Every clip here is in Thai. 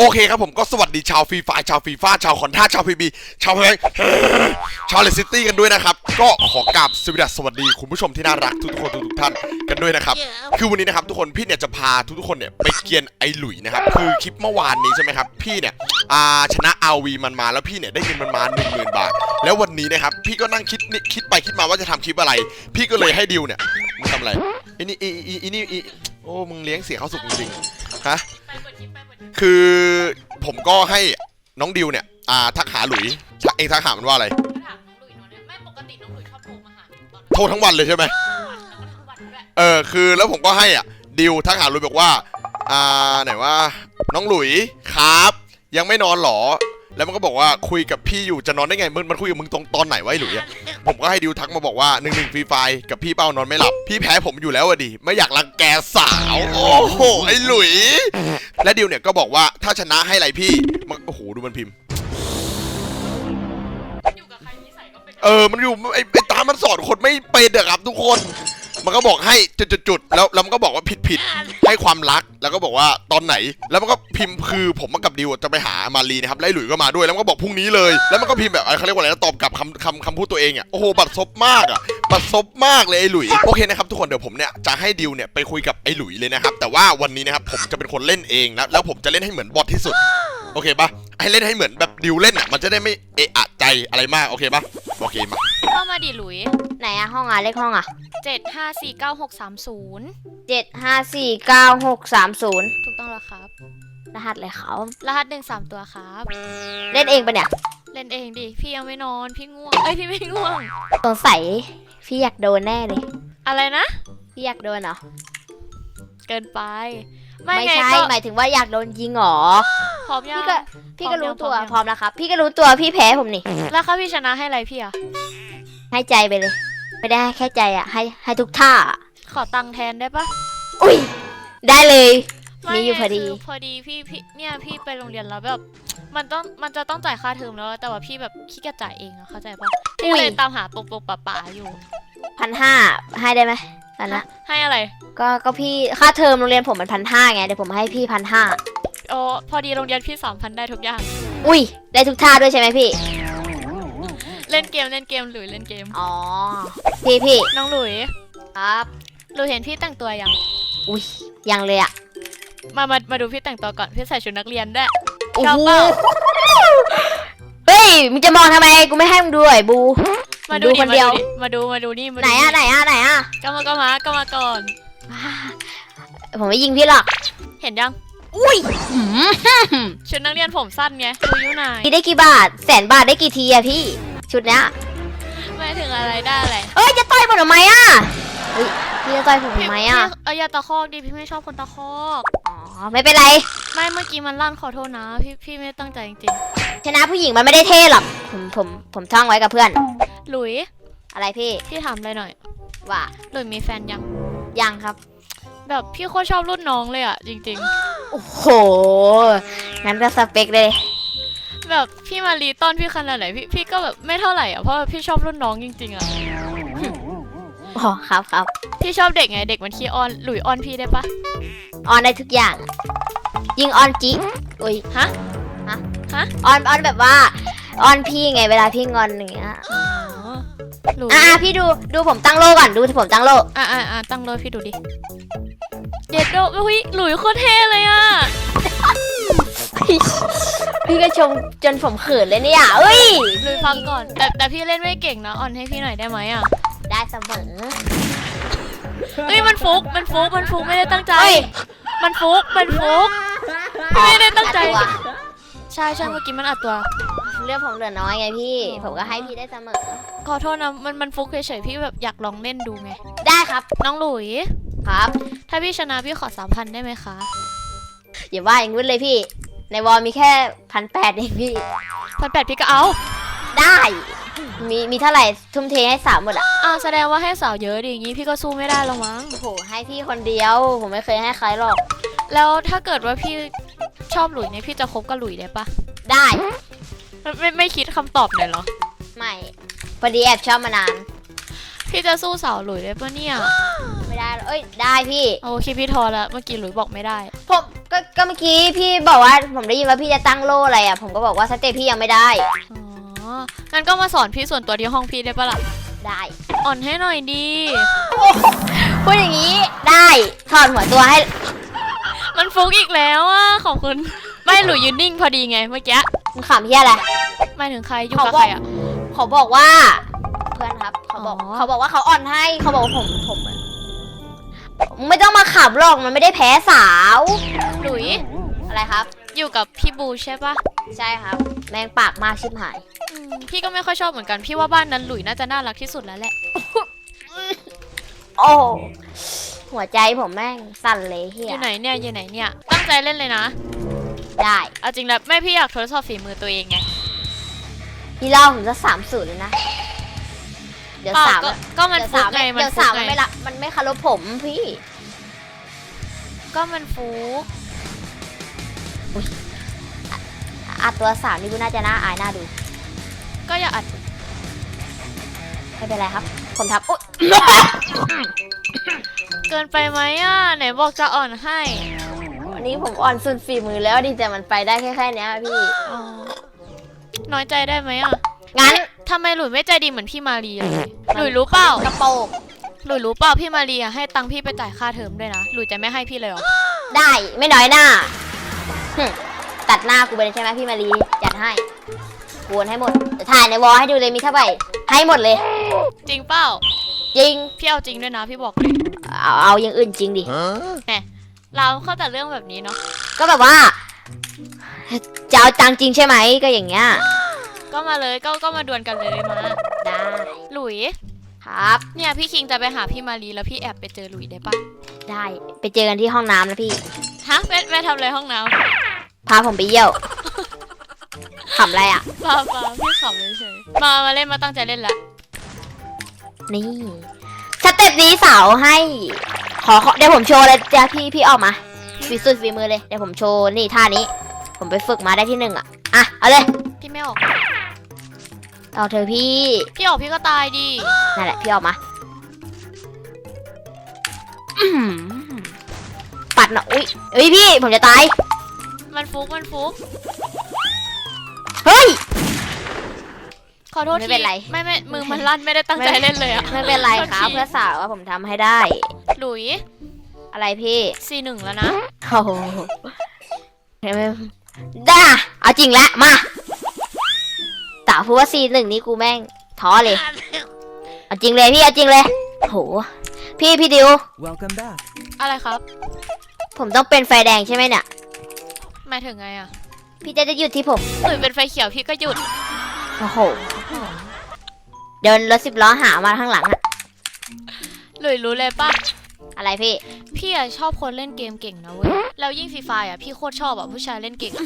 โอเคครับผมก็สวัสดีชาวฟรีไฟชาวฟรีฟ้าชาวคอนท่าชาวพีบีชาวเพลงชาวเลสซิตี้กันด้วยนะครับ ก็ขอกราบสวัสดีสวัสดีคุณผู้ชมที่น่ารักทุกๆคนทุกๆท่านกันด้วยนะครับ คือวันนี้นะครับทุกคนพี่เนี่ยจะพาทุกๆคนเนี่ยไปเกียนไอหลุยนะครับคือคลิปเมื่อวานนี้ใช่ไหมครับพี่เนี่ยอ่าชนะอาวีมันมาแล้วพี่เนี่ยได้เงินมันมา1 0,000 บาท แล้ววันนี้นะครับพี่ก็นั่งคิดนี่คิดไปคิดมาว่าจะทำคลิปอะไร พี่ก็เลยให้ดิวเนี่ยมึงทำอะไรไอ้นี่ไอ้ไอ้นี่ไอ้โอ้มึงเลี้ยงเสียเขาสุกจริงๆฮะ คือผมก็ให้น้องดิวเนี่ยอ่าทักหาหลุยทักเองทักหามันว่าอะไรถามน้องหลุยหน่อยได้ไหมไม่ปกติน้องหลุยชอบโทรมาหาตอนโทรทั้งวันเลยใช่ไหมแล้วก็ทั้งวันด้วยเออคือแล้วผมก็ให้อะดิวทักหาหลุยบอกว่าอ่าไหนว่า น้องหลุยครับ ยังไม่นอนหรอ แล้วมันก็บอกว่าคุยกับพี่อยู่จะนอนได้ไงมันมันคุยกับมึงตรงตอนไหนวะไอ้หลุยอะผมก็ให้ดิวทักมาบอกว่าหนึ่งหนึ่งฟรีไฟกับพี่เป้านอนไม่หลับ พี่แพ้ผมอยู่แล้วอะดิไม่อยากรังแกสาวโอ้โหไอ้หลุย และดิวเนี่ยก็บอกว่าถ้าชนะให้อะไรพี่มันโอ้โหดูมันพิมพ์อยู่กับใครนิสัยก็เป็นเออมันอยู่ไอ้ไอ้ตามันสอนคนไม่เป็นอะครับทุกคน มันก็บอกให้จุดๆแล้วแล้วมันก็บอกว่าผิดผิดให้ความรักแล้วก็บอกว่าตอนไหน แล้วมันก็พิมพ์คือผมกับดิวจะไปหามารีนะครับแล้วไอ้หลุยก็มาด้วยแล้วมันก็บอกพรุ่งนี้เลยแล้วมันก็พิมพ์แบบเขาเรียกว่าอะไรนะตอบกลับคำคำคำพูดตัวเองอะโอ้โหบัดซบมากอะบัดซบมากเลยไอ้หลุยโอเคนะครับทุกคนเดี๋ยวผมเนี่ยจะให้ดิวเนี่ยไปคุยกับไอ้หลุยเลยนะครับแต่ว่าวันนี้นะครับผมจะเป็นคนเล่นเองนะแล้วผมจะเล่นให้เหมือนบอทที่สุดโอเคปะให้เล่นให้เหมือนแบบดิวเล่นอะมันจะได้ไม่เอะอะใจอะไรมากโอเคปะโอเคมาเข้ามาดิหลุย ไหนอะห้องอะเลขห้องอะเจ็ดห้าสี่เก้าหกสามศูนย์เจ็ดห้าสี่เก้าหกสามศูนย์ถูกต้องแล้วครับ รหัสเลยเขารหัสหนึ่งสามตัวครับ เล่นเองปะเนี่ย เล่นเองดิ พี่ยังไม่นอน พี่ง่วง เอ้ย พี่ไม่ง่วง สงสัยพี่อยากโดนแน่เลย อะไรนะ พี่อยากโดนเหรอ เกินไป ไม่ไม่ไงใช่ ก็หมายถึงว่าอยากโดนยิงเหรอ พร้อมยังพี่ก็ พี่ก็รู้ตัว พร้อมยังพร้อมแล้วครับ พี่ก็รู้ตัว พี่แพ้ผมนี่ แล้วถ้าพี่ชนะให้อะไรพี่อะให้ใจไปเลย ไม่ได้ให้แค่ใจอะให้ให้ทุกท่า ขอตังค์แทนได้ปะอุ้ย ได้เลย ไม่มีอยู่พอดีคืพอดีพี่พี่เนี่ยพี่ไปโรงเรียนแล้วแบบ มันต้องมันจะต้องจ่ายค่าเทอมแล้วแต่ว่าพี่แบบขี้เกียจจ่ายเองอะเข้าใจปะพี่อุ้ย เลยตามหาปกปกป่าป่าๆอยู่พันห้าให้ได้ไหมตอนนั้นให้อะไรก็ก็พี่ค่าเทอมโรงเรียนผมมันพันห้าไงเดี๋ยวผมให้พี่พันห้าโอ้พอดีโรงเรียนพี่สามพันได้ทุกอย่าง อุ้ย ได้ทุกท่าด้วยใช่ไหมพี่ เล่นเกมเล่นเกมหลุยเล่นเกม อ๋อ พี่พี่น้องหลุยครับหลุยเห็นพี่แต่งตัวยัง อุ้ยยังเลยอะมามามาดูพี่แต่งตัวก่อนพี่ใส่ชุดนักเรียนด้วยโอ้ชอบโหเปล่าเฮ้ยมึงจะมองทำไมกูไม่ให้มึงดูไอ้บูมาดูดูดิคนเดียวมาดูมาดูนี่มาไหนดูอะไหนอะไหนอะก็มาก็มาก็มาก่อน ผมไม่ยิงพี่หรอกเห็นยังอุ้ยหืมชุดนักเรียนผมสั้นไงดูอยู่ไหน พี่ได้กี่บาท แสนบาทได้กี่ทีอะพี่ ชุดเนี้ยไม่ถึงอะไรได้อะไรเอ้ยจะต่อยผมทำไมอะเฮ้ยพี่จะต่อยผมทำไมอะพี่เอออย่าตะคอกดิพี่ไม่ชอบคนตะคอกอ๋อไม่เป็นไร ไม่เมื่อกี้มันลั่นขอโทษนะ พี่พี่ไม่ตั้งใจจริงชนะผู้หญิงมันไม่ได้เท่หรอกผมผมผมท่องไว้กับเพื่อน ๆหลุยอะไรพี่พี่ถามอะไรหน่อยว่าหลุยมีแฟนยังยังครับ แบบพี่โคตรชอบรุ่นน้องเลยอะจริง โอ้โหงั้นก็สเปคเลยๆ แบบพี่มารีต้อนพี่ขนาดไหนพี่พี่ก็แบบไม่เท่าไหร่อะเพราะว่าพี่ชอบรุ่นน้องจริงๆอะอ๋อครับครับพี่ชอบเด็กไงเด็กมันขี้อ้อนหลุยอ้อนพี่ได้ปะออนได้ทุกอย่าง ยิงออนจิอุ้ยฮะฮะฮะออนออนแบบว่า ออนพี่ไงเวลาพี่งอนอย่างเงี้ยหลุยอะอะพี่ดูดูผมตั้งโลก่อนดูผมตั้งโลอะอะอะตั้งเลยพี่ดูดิเย็ดโดอุ้ยหลุยโคตรเท่เลยอะ พี่ก็ชมจนผมเขินเลยเนี่ยเอ้ยหลุยฟังก่อน แต่แต่พี่เล่นไม่เก่งนะอ่อนให้พี่หน่อยได้ไหมอะได้เสมอ เฮ้ยมันฟุกมันฟุกมันฟุกไม่ได้ตั้งใจ เฮ้ย มันฟุกมันฟุกไม่ได้ตั้งใจ อัดตัวใช่ใช่เมื่อกี้มันอัดตัว เรื่องผมเหลือน้อยไงพี่ ผมก็ให้พี่ได้เสมอ ขอโทษนะมันมันฟุกเฉยๆพี่แบบอยากลองเล่นดูไง ได้ครับ น้องหลุย ครับ ถ้าพี่ชนะพี่ขอสามพันได้ไหมคะ อย่าว่าอย่างนู้นเลยพี่ ในวอลมีแค่พันแปดเองพี่ พันแปดพี่ก็เอา ได้ มีมีเท่าไหร่ทุ่มเทให้สาวหมดอะอ่าแสดงว่าให้สาวเยอะดิอย่างงี้พี่ก็สู้ไม่ได้แล้วมั้ง โอ้โหให้พี่คนเดียว ผมไม่เคยให้ใครหรอก แล้วถ้าเกิดว่าพี่ชอบหลุยเนี่ยพี่จะคบกับหลุยได้ปะได้ไม่ไม่ไม่คิดคำตอบหน่อยเหรอ ไม่พอดีแอบชอบมานาน พี่จะสู้สาวหลุยได้ปะเนี่ย ไม่ได้หรอกเอ้ยได้พี่ โอเคพี่ทอแล้วเมื่อกี้หลุยบอกไม่ได้ ผม ก็ก็ก็เมื่อกี้พี่บอกว่าผมได้ยินว่าพี่จะตั้งโล่อะไรอะ ผมก็บอกว่าสเตปพี่ยังไม่ได้ อ๋อ งั้นก็มาสอนพี่ส่วนตัวที่ห้องพี่ได้ปะล่ะ ได้อ่อนให้หน่อยดี พูดอย่างนี้ได้ถอดหัวตัวให้มันฟุกอีกแล้วอะขอบคุณ ไม่หลุยยืนนิ่งพอดีไงเมื่อกี้มึงขำเฮียอะไร หมายถึงใครอยู่เขากับบอกใครอะ เขาบอกว่า เพื่อนครับ เขาบอกอ๋อ เขาบอกว่าเขาอ่อนให้เขาบอกว่าผมผมอะมึง ไม่ต้องมาขำหรอกมันไม่ได้แพ้สาว หลุย อะไรครับ อยู่กับพี่บูใช่ปะใช่ครับ แมงปากมากชิบหาย อืมพี่ก็ไม่ค่อยชอบเหมือนกัน พี่ว่าบ้านนั้นหลุยน่าจะน่ารักที่สุดแล้วแหละ โอ้หัวใจผมแม่งสั่นเลยเฮีอยยู่ไหนเนี่ย อยู่ไหนเนี่ย ตั้งใจเล่นเลยนะ ได้เอาจริงแล้วแม่พี่อยากทดสอบฝีมือตัวเองไง พี่เล่าผมจะสามสูตรเลยนะ เดี๋ยวเปล่าสามก็ก็มันเดี๋ยวฟุสากมไงมันเดี๋ยวฟุสากมไงมันไม่ละมันไม่เคารพผมพี่ก็มันฟุกอัดตัวสามนี่กูน่าจะน่าอายน่าดูก็อย่าอัดไม่เป็นไรครับ ผมทำอุ๊ยเกินไปไหมอะไหนบอกจะอ่อนให้วันนี้ผมอ่อนสุดฝีมือแล้วดิแต่มันไปได้แค่แค่เนี้ยพี่ อ๋อน้อยใจได้ไหมอะงั้น ทำไมหลุยไม่ใจดีเหมือนพี่มารีอะหลุยรู้เปล่า กระโปรงหลุยรู้เปล่าพี่มารีอะให้ตังค์พี่ไปจ่ายค่าเทอมด้วยนะ หลุยจะไม่ให้พี่เลยเหรอ ได้ไม่น้อยหน้าหึตัดหน้ากูไปเลยใช่ไหมพี่มารีจัดให้กวนให้หมดเดี๋ยวถ่ายในวอลให้ดูเลยมีเท่าไหร่ให้หมดเลย จริงเปล่า จริง พี่เอาจริงด้วยนะพี่บอกเลยเอาเอาอย่างอื่นจริงดิเราเข้าแต่เรื่องแบบนี้เนาะ ก็แบบว่า จะเอาตังค์จริงใช่ไหมก็อย่างเงี้ย ก็มาเลยก็ก็มาดวลกันเลยมาได้ หลุย ครับ เนี่ยพี่คิงจะไปหาพี่มารีแล้วพี่แอบไปเจอหลุยได้ปะได้ไปเจอกันที่ห้องน้ำนะพี่ ฮะแม่แม่ทำอะไรห้องน้พาผมไปเยี่ยวขำอะไรอะำเปล่าเปล่าพี่ขำเฉยๆมามาเล่นมาตั้งใจเล่นละ นี่สเต็ปนี้สาวให้ ขอขอเดี๋ยวผมโชว์เลยจ้ะพี่พี่ออกมาฝีสุดฝีมือเลยเดี๋ยวผมโชว์นี่ท่านี้ ผมไปฝึกมาได้ที่หนึ่งอะอะเอาเลยพี่ไม่ออก เอาเธอพี่พี่ออกพี่ก็ตายดินั่นแหละพี่ออกมาอื้อหือปัดหน่อยอุ้ยเอ้ยพี่ผมจะตายมันฟุกมันฟุกเฮ้ยขอโทษไม่ทีเป็นไรไม่ไม่มือมันลั่นไม่ได้ตั้งใจเล่นเลยอะไม่เป็นไรครับโทษทีเพื่อสาวว่าผมทำให้ได้ หลุย อะไรพี่ซีหนึ่งแล้วนะโอ้โหเห็นไหมได้เอาจริงแล้วมา สาวพูดว่าซีหนึ่งนี้กูแม่งท้อเลยเอาจริงเลยพี่เอาจริงเลยโหพี่พี่ดิว Welcome back. อะไรครับ ผมต้องเป็นไฟแดงใช่ไหมเนี่ยหมายถึงไงอะพี่จะจะหยุดที่ผมหลุยเป็นไฟเขียวพี่ก็หยุด โอ้โหเดินรถสิบล้อหามาข้างหลังอะหลุยรู้เลยปะอะไรพี่ พี่อะชอบคนเล่นเกมเก่งนะเว้ย แล้วยิ่งฟรีไฟอะพี่โคตรชอบอะผู้ชายเล่นเก่งอะ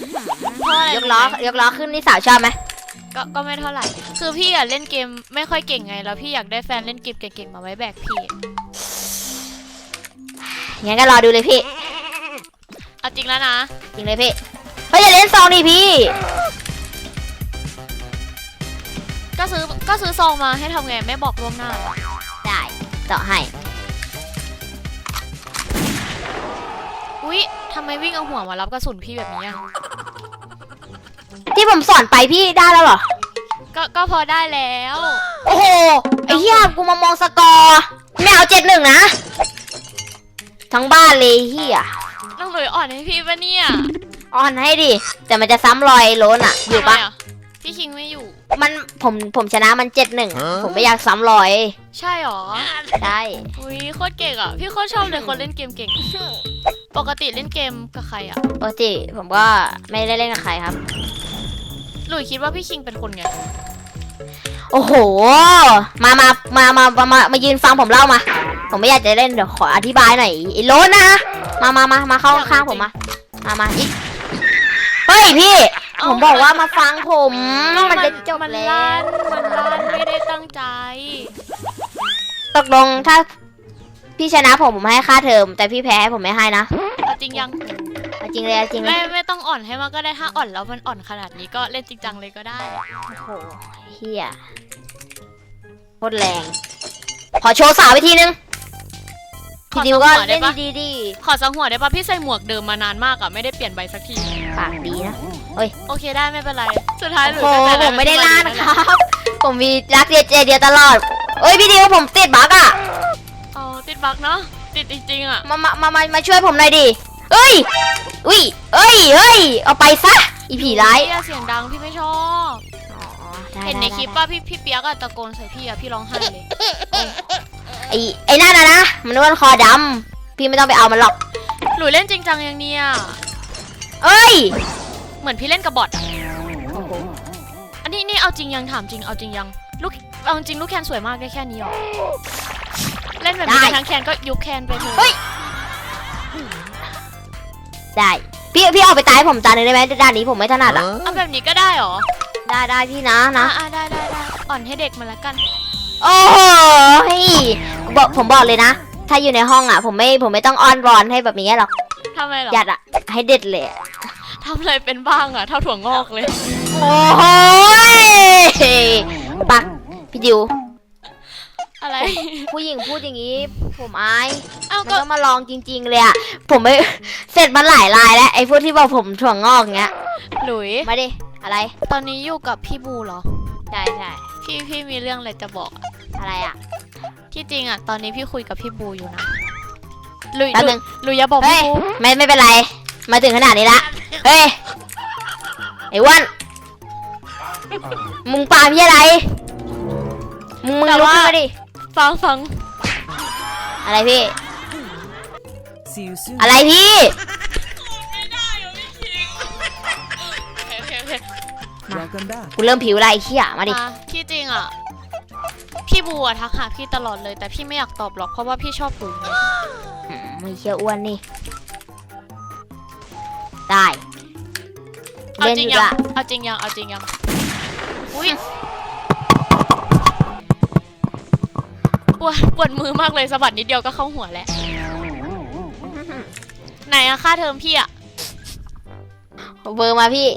เพราะอะไรยกรู้ล้อไหมยกล้อขึ้นนี่สาวชอบไหม ก็ก็ไม่เท่าไหร่ คือพี่อะเล่นเกมไม่ค่อยเก่งไง แล้วพี่อยากได้แฟนเล่นเกมเก่งๆมาไว้แบกพี่ งั้นก็รอดูเลยพี่ เอาจริงแล้วนะ จริงเลยพี่เฮ้ยอย่าเล่นซองดิพี่ ก็ซื้อก็ซื้อซองมาให้ทำไงไม่บอกล่วงหน้า ได้ต่อให้ อุ๊ยทำไมวิ่งเอาหัวมารับกระสุนพี่แบบนี้อะ ที่ผมสอนไปพี่ได้แล้วเหรอ ก็ก็พอได้แล้ว โอ้โห ไอ้เหี้ยกูมามองสกอร์ไม่เอาเจ็ดหนึ่งนะ ทั้งบ้านเลยเหี้ยต้องหลุยอ่อนให้พี่ปะเนี่ยออนให้ดิ แต่มันจะซ้ำรอยโลนอะอยู่ปะทำไมพี่คิงไม่อยู่ มันผมผมชนะมันเจ็ดหนึ่งผมไม่อยากซ้ำรอยใช่หรอ ได้ อุ๊ยโคตรเก่งอะ พี่โคตรชอบเลยคนเล่นเกมเก่ง ปกติเล่นเกมกับใครอะ ปกติผมก็ไม่ได้เล่นกับใครครับ หลุยคิดว่าพี่คิงเป็นคนไง โอ้โห มามามามามามามายืนฟังผมเล่ามา ผมไม่อยากจะเล่นเดี๋ยวขออธิบายหน่อยไอ้โลนนะมามามามาเข้าข้างผมมา มามาอีกเฮ้ยพี่ เอ้าผมบอกว่ามาฟังผมมันจะจบมันแล้ลั่วนมันลั่นไม่ได้ตั้งใจ ตกลงถ้า พี่ชนะผมผมให้ค่าเทอมแต่พี่แพ้ผมไม่ให้นะเอาจริงยังเอา จริงเลยเอาจริงเลไม่ยไม่ต้องอ่อนให้มากก็ได้ถ้าอ่อนแล้วมันอ่อนขนาดนี้ก็เล่นจริงจังเลยก็ได้ โอ้โหเฮียโคตรแรง ขอโชว์สาวไปทีนึงขอพี่ดิวสัก็หัวได้เล่นปะ ดีๆดีขอสังหัวได้ปะพี่ใส่หมวกเดิมมานานมากอะไม่ได้เปลี่ยนใบสักทีปากดีนะโอเคได้ไม่เป็นไรสุดท้ายหนูโอ้โหตั้งใจผมไม่ได้แล้วล่านที่คมารับ ผมมีรักเดียวใจเดียวตลอดเอ้ยพี่ดิวผมติดบั๊กอะอ๋อติดบักเนาะติดจริงๆอะมามามามามาช่วยผมหน่อยดิเอ้ย อุ้ยเอ้ยเฮ้ย เอาไปซะ อีผีร้ายพี่อะเสียงดังพี่ไม่ชอบอ๋อได้เห็นในได้คลิปได้ป่ะพี่พี่เปียกอะตะโกนใส่พี่อะพี่ร้องไห้เลยไอ้ไอ้นั่นนะนะ มันว่าคอดำ พี่ไม่ต้องไปเอามันหรอก หลุยเล่นจริงจังยังเนี่ยเอ้ย เหมือนพี่เล่นกับบอทอะโอ้โหอันนี้นี่เอาจริงยังถามจริงเอาจริงยังลูกเอาจริงลูกแคนสวยมากได้แค่นี้หรอ เล่นแบบนี้กันทั้งแคนก็ยุคแคนไปเถอะเฮ้ย ได้ พี่พี่เอาไปตายให้ผมตาหนึ่งได้ไหมด้านนี้ผมไม่ถนัดอะ เอาแบบนี้ก็ได้หรอได้ได้พี่นะนะอะอะได้ได้ได้อ่อนให้เด็กมาละกัน โอ้โหเฮ้ยบอกผมบอกเลยนะ ถ้าอยู่ในห้องอะ ผมไม่ผมไม่ต้องอ้อนวอนให้แบบนี้หรอกทำไมหรอหยัดอะให้เด็ดเลยอะทำอะไรเป็นบ้างอะเท่าถั่วงอกเลย โอ้โหปักพี่ดิว อะไร ผู้หญิงพูดอย่างนี้ ผมอายเอ้ามันก็ต้องมาลองจริง ๆ เลยอะผมไม่ เสร็จมาหลายลายแล้วไอ้พวกที่บอกผมถั่วงอกเงี้ย หลุย มาดิ อะไร ตอนนี้อยู่กับพี่บูเหรอ ใช่ใช่พี่พี่มีเรื่องอะไรจะบอกอะอะไรอะที่จริงอะตอนนี้พี่คุยกับพี่บูอยู่นะ หลุยแป๊บหลุนึยง หลุยอย่าบอกเฮ้พี่ย บู ไม่ไม่เป็นไร มาถึงขนาดนี้ละ เฮ้ย ไอ้อ้วัน มึงปาพี่อะไร มึงมึงลุกขึ้นมาดิ ฟังฟังอะไรพี่ See you soon. อะไรพี่โอเคโอเคโอเค Welcome back. กูเริ่มผิวละไอ้เขี้ยมาดิ มาที่จริงอะพี่บูอะทักหาพี่ตลอดเลย แต่พี่ไม่อยากตอบหรอกเพราะว่าพี่ชอบหลุยไงอืมไม่เขี้ยอ้วนนี่ ได้เอาเล่นจริองยู่ยังละเอาจริงยังเอาจริงยังอุ้ย ปวดปวดมือมากเลยสะบัดนิดเดียวก็เข้าหัวแล้วไหนอะค่าเทอมพี่อะเบอร์มาพี่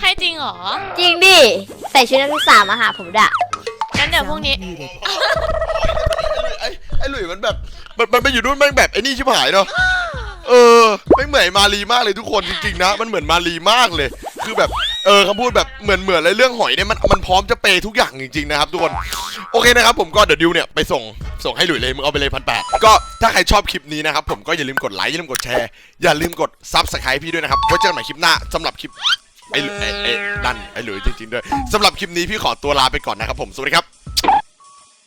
ให้จริงเหรอจริงดิ ใส่ชุดนักศึกษามาหาผมด่ะงั้นเดี๋ยวพรุ่งนี้ Muted. ไอ้ไอ้หลุยมันแบบมันมันไปอยู่นู่นแม่งแบบไอ้นี่ชิบหายเนาะเออไม่เหมือนมารีมากเลยทุกคนจริงๆนะ มันเหมือนมารีมากเลย คือแบบ เออคำพูดแบบเหมือนเหมือนเลยเรื่องหอยเนี่ยมันมันพร้อมจะเปย์ทุกอย่างจริงๆนะครับทุกคนโอเคนะครับผมก็เดี๋ยวดิวเนี่ยไปส่งส่งให้หลุยเลยมึงเอาไปเลยพันแปดก็ถ้าใครชอบคลิปนี้นะครับผมก็อย่าลืมกดไลค์อย่าลืมกดแชร์อย่าลืมกดซับสไครต์พี่ด้วยนะครับไว้เจอกันใหม่คลิปหน้าสำหรับคลิปไอ้ไอ้ไอ้ดันไอ้หลุยจริงๆด้วยสำหรับคลิปนี้พี่ขอตัวลาไปก่อนนะครับผมสวัสดีครับ